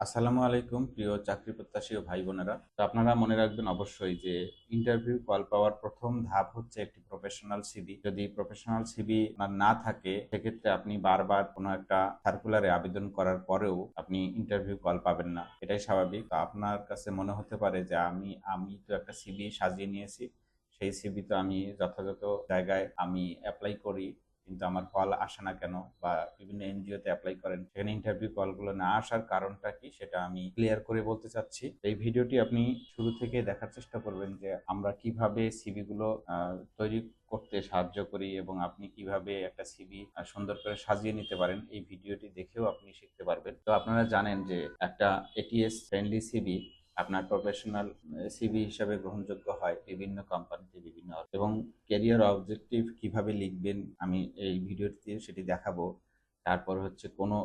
আসসালামু আলাইকুম, প্রিয় চাকরি প্রত্যাশী ও ভাই বোনেরা। তো আপনারা মনে রাখবেন অবশ্যই যে ইন্টারভিউ কল পাওয়ার প্রথম ধাপ হচ্ছে একটি প্রফেশনাল সিবি যদি প্রফেশনাল সিবি না থাকে, সেক্ষেত্রে আপনি বারবার কোনো একটা সার্কুলারে আবেদন করার পরেও আপনি ইন্টারভিউ কল পাবেন না। এটাই স্বাভাবিক। আপনার কাছে মনে হতে পারে যে আমি আমি তো একটা সিবি সাজিয়ে নিয়েছি। সেই সিভি তো আমি যথাযথ জায়গায় আমি অ্যাপ্লাই করি। কিন্তু আমার কল আসে না কেন বা বিভিন্ন এনজিওতে অ্যাপ্লাই করেন, সেখানে ইন্টারভিউ কলগুলো না আসার কারণটা কি সেটা আমি ক্লিয়ার করে বলতে চাচ্ছি। এই ভিডিওটি আপনি শুরু থেকে দেখার চেষ্টা করবেন যে আমরা কীভাবে সিভি গুলো তৈরি করতে সাহায্য করি এবং আপনি কীভাবে একটা সিভি সুন্দর করে সাজিয়ে নিতে পারেন, এই ভিডিওটি দেখেও আপনি শিখতে পারবেন। তো আপনারা জানেন যে একটা এটিএস ফ্রেন্ডলি সিভি আপনার প্রফেশনাল সিভি হিসাবে গ্রহণযোগ্য হয় বিভিন্ন কোম্পানিতে বিভিন্ন এবং ক্যারিয়ার অবজেক্টিভ কীভাবে লিখবেন, আমি এই ভিডিওটিতে সেটি দেখাবো। তারপর হচ্ছে কোনো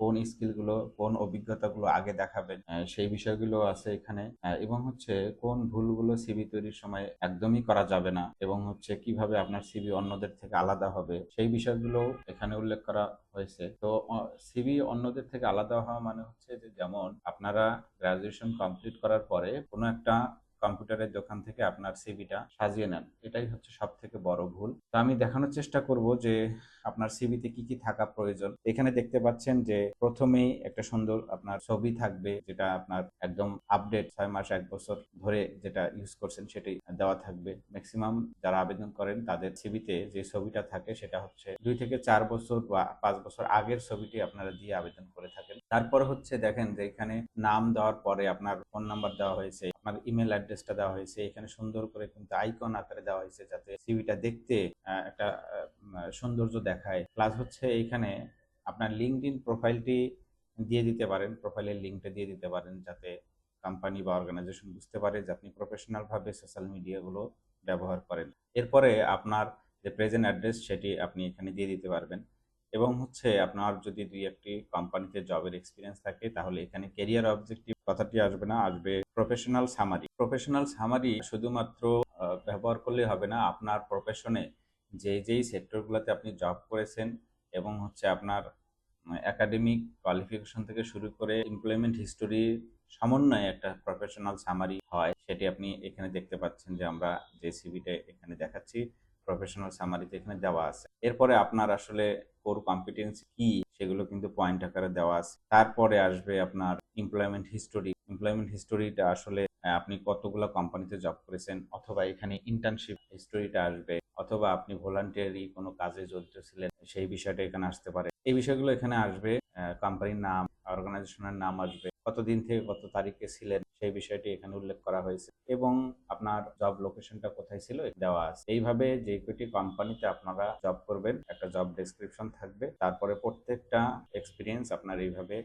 কোন স্কিলগুলো, কোন অভিজ্ঞতাগুলো আগে দেখাবেন সেই বিষয়গুলো আছে এখানে। এবং হচ্ছে কোন ভুলগুলো সিভি তৈরির সময় একদমই করা যাবে না এবং হচ্ছে কীভাবে আপনার সিভি অন্যদের থেকে আলাদা হবে, সেই বিষয়গুলো এখানে উল্লেখ করা হয়েছে। তো সিভি অন্যদের থেকে আলাদা হওয়া মানে হচ্ছে যে যেমন আপনারা গ্রাজুয়েশন কমপ্লিট করার পরে কোনো একটা কম্পিউটারের দোকান থেকে আপনার সিভিটা সাজিয়ে নেন। এটাই হচ্ছে সব থেকে বড় ভুল। তো আমি দেখানোর চেষ্টা করব যে আপনার সিভিতে কি কি থাকা প্রয়োজন। এখানে দেখতে পাচ্ছেন যে প্রথমেই একটা সুন্দর আপনার ছবি থাকবে, যেটা আপনার একদম আপডেট ছয় মাস, এক বছর ধরে যেটা ইউজ করছেন সেটাই দেওয়া থাকবে। ম্যাক্সিমাম যারা আবেদন করেন, তাদের সিভিতে যে ছবিটা থাকে সেটা হচ্ছে দুই থেকে চার বছর বা পাঁচ বছর আগের ছবিটি আপনারা দিয়ে আবেদন করে থাকেন। তারপর হচ্ছে দেখেন যে এখানে নাম দেওয়ার পরে আপনার ফোন নাম্বার দেওয়া হয়েছে। আপনার ইমেল অ্যাড্রেসটা দেওয়া হয়েছে, এখানে সুন্দর করে কিন্তু আইকন আকারে দেওয়া হয়েছে যাতে সিভিটা দেখতে একটা সৌন্দর্য দেখায়। প্লাস হচ্ছে এখানে আপনার লিঙ্কড ইন প্রোফাইলটি দিয়ে দিতে পারেন প্রোফাইলের লিঙ্কটা দিয়ে দিতে পারেন যাতে কোম্পানি বা অর্গানাইজেশন বুঝতে পারে যে আপনি প্রফেশনালভাবে সোশ্যাল মিডিয়াগুলো ব্যবহার করেন। এরপরে আপনার যে প্রেজেন্ট অ্যাড্রেস সেটি আপনি এখানে দিয়ে দিতে পারবেন। এবং হচ্ছে আপনার যদি দুই একটি কোম্পানিতে জবের এক্সপিরিয়েন্স থাকে, তাহলে এখানে ক্যারিয়ার অবজেক্টিভ কথাটি আসবে না, আসবে প্রফেশনাল সামারি প্রফেশনাল সামারি শুধুমাত্র ব্যবহার করলে হবে না, আপনার প্রফেশনে যে যেই সেক্টরগুলোতে আপনি জব করেছেন এবং হচ্ছে আপনার একাডেমিক কোয়ালিফিকেশন থেকে শুরু করে এমপ্লয়মেন্ট হিস্টোরি সমন্বয়ে একটা প্রফেশনাল সামারি হয়, সেটি আপনি এখানে দেখতে পাচ্ছেন যে আমরা যে সিভিটা এখানে দেখাচ্ছি। প্রফেশনাল সামারিতে এখানে দেওয়া আছে। এরপরে আপনার আসলে কোর কম্পিটেন্স কি, সেগুলো কিন্তু পয়েন্ট আকারে দেওয়া আছে। তারপরে আসবে আপনার এমপ্লয়মেন্ট হিস্টোরি এমপ্লয়মেন্ট হিস্টোরিটা আসলে আপনি কতগুলো কোম্পানিতে জব করেছেন, অথবা এখানে ইন্টার্নশিপ হিস্টোরিটা আসবে, অথবা আপনি ভলান্টিয়ারি কোনো কাজে জড়িত ছিলেন, সেই বিষয়টা এখানে আসতে পারে। এই বিষয়গুলো এখানে আসবে কোম্পানির নাম অর্গানাইজেশনের নাম আসবে, কতদিন থেকে কত তারিখে ছিলেন সেই বিষয়টি এখানে উল্লেখ করা হয়েছে এবং আপনার জব লোকেশনটা কোথায় ছিল দেওয়া আছে। এইভাবে যে কটি কোম্পানিতে আপনারা জব করবেন, একটা জব ডেসক্রিপশন থাকবে। তারপরে প্রত্যেকটা এক্সপিরিয়েন্স আপনার এইভাবে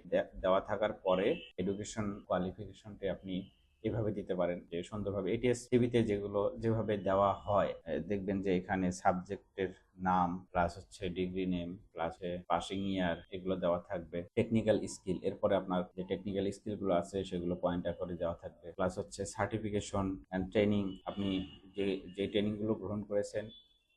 দেওয়া থাকার পরে এডুকেশন কোয়ালিফিকেশনটি আপনি এভাবে দিতে পারেন, যে সুন্দরভাবে এটিএস টিভিতে যেগুলো, যেভাবে দেওয়া হয় দেখবেন যে এখানে সাবজেক্টের নাম প্লাস হচ্ছে degree name plus passing year এগুলো দেওয়া থাকবে। টেকনিক্যাল স্কিল এরপরে আপনার যে টেকনিক্যাল স্কিলগুলো আছে, সেগুলো পয়েন্ট করে দেওয়া থাকবে। প্লাস হচ্ছে সার্টিফিকেশন অ্যান্ড ট্রেনিং আপনি যে যে ট্রেনিংগুলো গ্রহণ করেছেন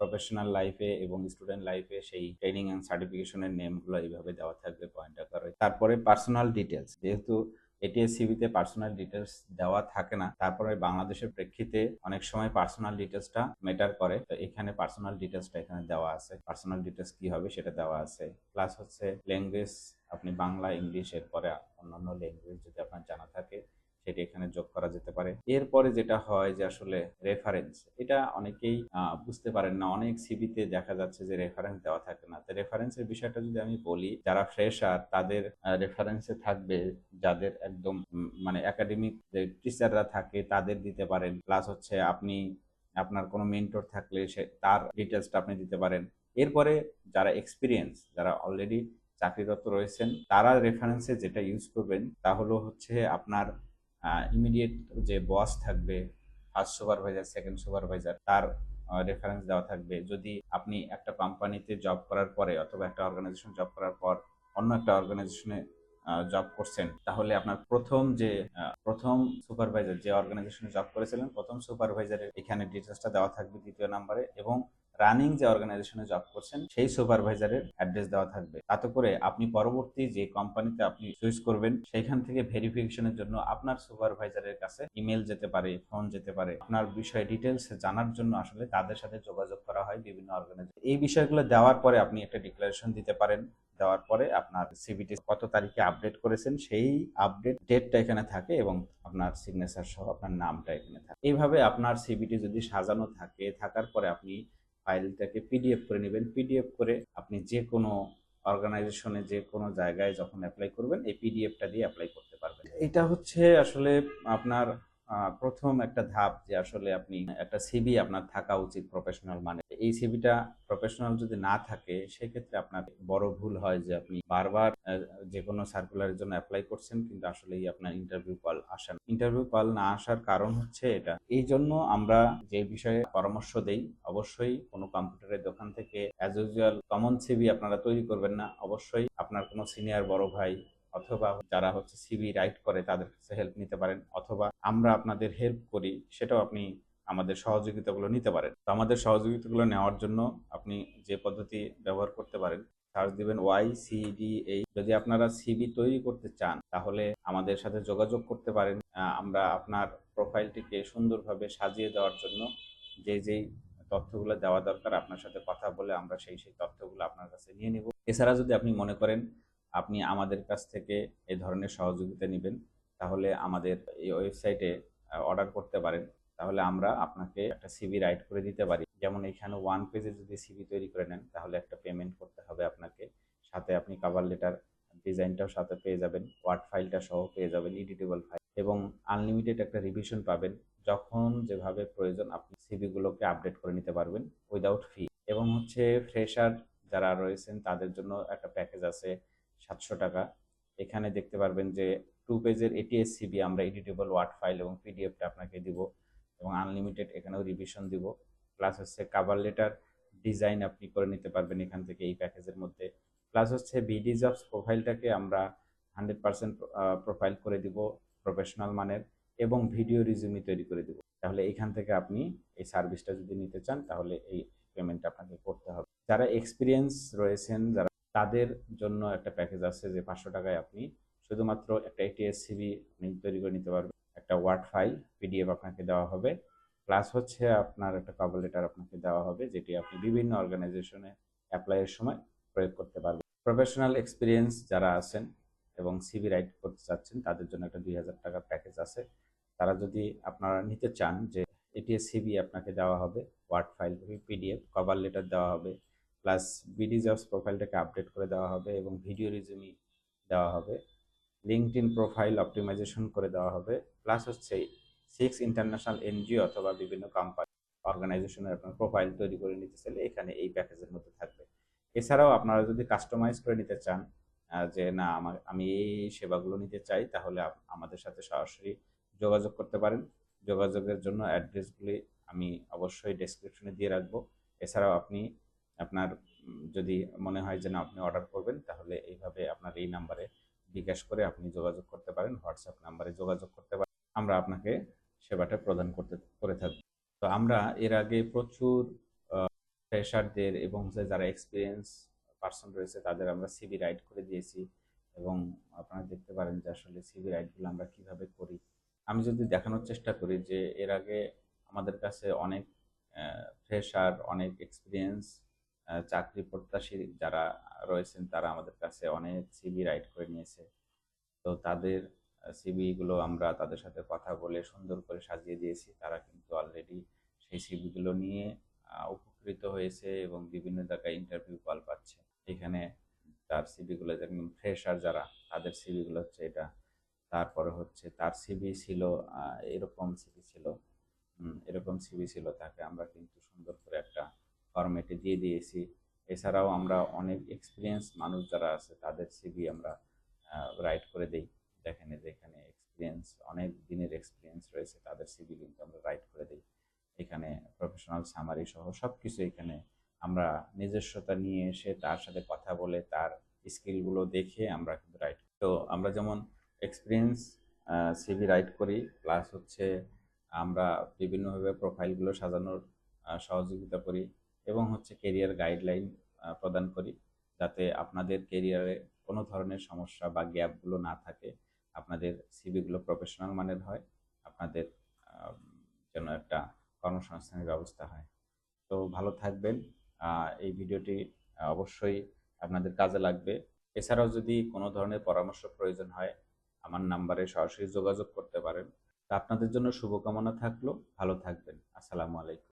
প্রফেশনাল লাইফে এবং স্টুডেন্ট লাইফে সেই ট্রেনিং অ্যান্ড সার্টিফিকেশনের নেমগুলো এইভাবে দেওয়া থাকবে পয়েন্ট আকারে তারপরে পার্সোনাল ডিটেলস যেহেতু এটিএস সিভিতে পার্সোনাল ডিটেলস দেওয়া থাকে না। তারপরে বাংলাদেশের প্রেক্ষিতে অনেক সময় পার্সোনাল ডিটেলসটা ম্যাটার করে। তো এখানে পার্সোনাল ডিটেলসটা এখানে দেওয়া আছে। পার্সোনাল ডিটেলস কি হবে সেটা দেওয়া আছে। প্লাস হচ্ছে ল্যাঙ্গুয়েজ আপনি বাংলা ইংলিশ এরপরে অন্যান্য ল্যাঙ্গুয়েজ যদি আপনার জানা থাকে সেটি এখানে যোগ করা যেতে পারে। এরপরে যেটা হয় যে আসলে রেফারেন্স এটা অনেকেই বুঝতে পারেন না। অনেক সিবিতে দেখা যাচ্ছে যে রেফারেন্স দেওয়া থাকে না। তো রেফারেন্সের বিষয়টা যদি আমি বলি, যারা ফ্রেশার তাদের রেফারেন্সে থাকবে যাদের একদম মানে একাডেমিক যে টিচাররা থাকে, তাদের দিতে পারেন। প্লাস হচ্ছে আপনি, আপনার কোনো মেন্টর থাকলে সে, তার ডিটেলসটা আপনি দিতে পারেন। এরপরে যারা এক্সপিরিয়েন্স যারা অলরেডি চাকরিরত রয়েছেন, তারা রেফারেন্সে যেটা ইউজ করবেন, তা হলো হচ্ছে আপনার ইমিডিয়েট যে বস থাকবে ফার্স্ট সুপারভাইজার সেকেন্ড সুপারভাইজার তার রেফারেন্স দেওয়া থাকবে। যদি আপনি একটা কোম্পানিতে জব করার পরে অথবা একটা অর্গানাইজেশন জব করার পর অন্য একটা অর্গানাইজেশনে জব করছেন, তাহলে আপনার প্রথম যে প্রথম সুপারভাইজার যে অর্গানাইজেশনে জব করেছিলেন, প্রথম সুপারভাইজারের এখানে ডিটেলসটা দেওয়া থাকবে দ্বিতীয় নাম্বারে এবং রানিং যে অর্গানাইজেশনে জব করছেন, সেই সুপারভাইজারের অ্যাড্রেস দেওয়া থাকবে। তাতে করে আপনি পরবর্তী যে কোম্পানিতে আপনি চুজ করবেন সেখান থেকে ভেরিফিকেশনের জন্য আপনার সুপারভাইজারের কাছে ইমেল যেতে পারে, ফোন যেতে পারে। আপনার বিষয়ে ডিটেলস জানার জন্য আসলে তাদের সাথে যোগাযোগ করা হয় বিভিন্ন অর্গানাইজেশন এই বিষয়গুলো দেওয়ার পরে আপনি একটা ডিক্লারেশন দিতে পারেন। দেওয়ার পরে আপনার সিবিটি কত তারিখে আপডেট করেছেন, সেই আপডেট ডেটটা এখানে থাকে এবং আপনার সিগনেচার সহ আপনার নামটা এখানে থাকে। এইভাবে আপনার সিবিটি যদি সাজানো থাকে, থাকার পরে আপনি ফাইলটাকে পিডিএফ করে নেবেন। পিডিএফ করে আপনি যে কোনো অর্গানাইজেশনে যে কোনো জায়গায় যখন অ্যাপ্লাই করবেন, এই পিডিএফটা দিয়ে অ্যাপ্লাই করতে পারবেন। এটা হচ্ছে আসলে আপনার প্রথম একটা ধাপ যে আসলে আপনি একটা সিবি আপনার থাকা উচিত প্রফেশনাল মানে। এই সিবিটা প্রফেশনাল যদি না থাকে, সেক্ষেত্রে আপনার বড় ভুল হয় যে আপনি বারবার যে কোনো সার্কুলারের জন্য অ্যাপ্লাই করছেন, কিন্তু আসলেই আপনার ইন্টারভিউ কল আসে না। ইন্টারভিউ কল না আসার কারণ হচ্ছে এটা। এই জন্য আমরা যে বিষয়ে পরামর্শ দেই, অবশ্যই কোনো কম্পিউটারের দোকান থেকে অ্যাজ ইউজুয়াল কমন সিভি আপনারা তৈরি করবেন না। অবশ্যই আপনার কোনো সিনিয়র বড় ভাই অথবা যারা হচ্ছে সিবি রাইট করে, তাদের কাছে হেল্প নিতে পারেন। অথবা আমরা আপনাদের হেল্প করি, সেটাও আপনি আমাদের সহযোগিতাগুলো নিতে পারেন। তো আমাদের সহযোগিতাগুলো নেওয়ার জন্য আপনি যে পদ্ধতি ব্যবহার করতে পারেন, সার্চ দিবেন ওয়াই সিডি এই যদি আপনারা সিবি তৈরি করতে চান, তাহলে আমাদের সাথে যোগাযোগ করতে পারেন। আমরা আপনার প্রোফাইলটিকে সুন্দরভাবে সাজিয়ে দেওয়ার জন্য যে যেই তথ্যগুলো দেওয়া দরকার, আপনার সাথে কথা বলে আমরা সেই সেই তথ্যগুলো আপনার কাছে নিয়ে নিব। এছাড়া যদি আপনি মনে করেন আপনি আমাদের কাছ থেকে এই ধরনের সহযোগিতা নেবেন, তাহলে আমাদের এই ওয়েবসাইটে অর্ডার করতে পারেন। তাহলে আমরা আপনাকে একটা সিভি রাইট করে দিতে পারি। যেমন এখানে ওয়ান পেজে যদি সিভি তৈরি করে নেন, তাহলে একটা পেমেন্ট করতে হবে আপনাকে। সাথে আপনি কাভার লেটার ডিজাইনটাও সাথে পেয়ে যাবেন ওয়ার্ড ফাইলটা সহ পেয়ে যাবেন এডিটেবল ফাইল এবং আনলিমিটেড একটা রিভিশন পাবেন, যখন যেভাবে প্রয়োজন আপনি সিভিগুলোকে আপডেট করে নিতে পারবেন উইদাউট ফি এবং হচ্ছে ফ্রেশার যারা রয়েছেন, তাদের জন্য একটা প্যাকেজ আছে, সাতশো টাকা। এখানে দেখতে পারবেন যে টু পেজের এটিএস সিবি আমরা এডিটেবল ওয়ার্ড ফাইল এবং পিডিএফটা আপনাকে দিব। এবং আনলিমিটেড এখানেও রিভিশন দিব। প্লাস হচ্ছে কাভার লেটার ডিজাইন আপনি করে নিতে পারবেন এখান থেকে এই প্যাকেজের মধ্যে। প্লাস হচ্ছে বিডি জবস প্রোফাইলটাকে আমরা হান্ড্রেড পার্সেন্ট প্রোফাইল করে দিব প্রফেশনাল মানের এবং ভিডিও রিজিউমি তৈরি করে দিব। তাহলে এখান থেকে আপনি এই সার্ভিসটা যদি নিতে চান, তাহলে এই পেমেন্ট আপনাকে করতে হবে। যারা এক্সপিরিয়েন্স রয়েছেন, যারা তাদের জন্য একটা প্যাকেজ আছে যে পাঁচশো টাকায় আপনি শুধুমাত্র একটা এটিএস সিবি আপনি তৈরি করে নিতে পারবেন। একটা ওয়ার্ড ফাইল পিডিএফ আপনাকে দেওয়া হবে। প্লাস হচ্ছে আপনার একটা কভার লেটার আপনাকে দেওয়া হবে, যেটি আপনি বিভিন্ন অর্গানাইজেশনে অ্যাপ্লাইয়ের সময় প্রয়োগ করতে পারবেন। প্রফেশনাল এক্সপিরিয়েন্স যারা আছেন এবং সিভি রাইট করতে চাচ্ছেন, তাদের জন্য একটা দুই হাজার টাকার প্যাকেজ আছে। তারা যদি আপনারা নিতে চান যে এটিএস সিবি আপনাকে দেওয়া হবে word file PDF cover letter দেওয়া হবে প্লাস বিডি জবস প্রোফাইলটাকে আপডেট করে দেওয়া হবে এবং ভিডিও রিজিউমি দেওয়া হবে। লিঙ্কড ইন প্রোফাইল অপটিমাইজেশন করে দেওয়া হবে। প্লাস হচ্ছে সিক্স ইন্টারন্যাশনাল এনজিও অথবা বিভিন্ন কোম্পানি অর্গানাইজেশনের আপনার প্রোফাইল তৈরি করে নিতে চাইলে এখানে এই প্যাকেজের মধ্যে থাকবে। এছাড়াও আপনারা যদি কাস্টমাইজ করে নিতে চান যে না, আমার, আমি এই সেবাগুলো নিতে চাই, তাহলে আমাদের সাথে সরাসরি যোগাযোগ করতে পারেন। যোগাযোগের জন্য অ্যাড্রেসগুলি আমি অবশ্যই ডেসক্রিপশনে দিয়ে রাখব। এছাড়াও আপনি আপনার যদি মনে হয় যে না, আপনি অর্ডার করবেন, তাহলে এইভাবে আপনার এই নাম্বারে বিকাশ করে আপনি যোগাযোগ করতে পারেন, হোয়াটসঅ্যাপ নাম্বারে যোগাযোগ করতে পারেন। আমরা আপনাকে সেবাটা প্রদান করতে, করে থাকব তো আমরা এর আগে প্রচুর ফ্রেশারদের এবং যারা এক্সপিরিয়েন্স পার্সন রয়েছে, তাদের আমরা সিবি রাইট করে দিয়েছি এবং আপনারা দেখতে পারেন যে আসলে সিবি রাইটগুলো আমরা কীভাবে করি। আমি যদি দেখানোর চেষ্টা করি যে এর আগে আমাদের কাছে অনেক ফ্রেশার অনেক এক্সপিরিয়েন্স চাকরি প্রত্যাশী যারা রয়েছেন, তারা আমাদের কাছে অনেক সিবি রাইট করে নিয়েছে। তো তাদের সিবিগুলো আমরা তাদের সাথে কথা বলে সুন্দর করে সাজিয়ে দিয়েছি। তারা কিন্তু অলরেডি সেই সিবিগুলো নিয়ে উপকৃত হয়েছে এবং বিভিন্ন জায়গায় ইন্টারভিউ কল পাচ্ছে। এখানে তার সিবিগুলো যেমন ফ্রেশার যারা, তাদের সিবিগুলো হচ্ছে এটা। তারপরে হচ্ছে তার সিবি ছিল এরকম সিবি ছিল। এরকম সিবি ছিল তাকে আমরা কিন্তু সুন্দর করে একটা ফরম্যাটে দিয়ে দিয়েছি। এছাড়াও আমরা অনেক এক্সপিরিয়েন্স মানুষ যারা আছে, তাদের সিবি আমরা রাইট করে দেই। দেখেন এই যে এখানে এক্সপিরিয়েন্স অনেক দিনের এক্সপিরিয়েন্স রয়েছে, তাদের সিবি কিন্তু আমরা রাইট করে দিই। এখানে প্রফেশনাল সামারি সহ সব কিছু এখানে আমরা নিজস্বতা নিয়ে এসে তার সাথে কথা বলে, তার স্কিলগুলো দেখে আমরা কিন্তু রাইট তো আমরা যেমন এক্সপিরিয়েন্স সিভি রাইট করি প্লাস হচ্ছে আমরা বিভিন্নভাবে প্রোফাইলগুলো সাজানোর সহযোগিতা করি। এবং হচ্ছে কেরিয়ার গাইডলাইন প্রদান করি যাতে আপনাদের কেরিয়ারে কোনো ধরনের সমস্যা বা গ্যাপগুলো না থাকে। আপনাদের সিভিগুলো প্রফেশনাল মানের হয়, আপনাদের যেন একটা কর্মসংস্থানের ব্যবস্থা হয়। তো ভালো থাকবেন। এই ভিডিওটি অবশ্যই আপনাদের কাজে লাগবে। এছাড়াও যদি কোনো ধরনের পরামর্শ প্রয়োজন হয়, আমার নাম্বারে সরাসরি যোগাযোগ করতে পারেন। তা আপনাদের জন্য শুভকামনা থাকল। ভালো থাকবেন। আসসালামু আলাইকুম।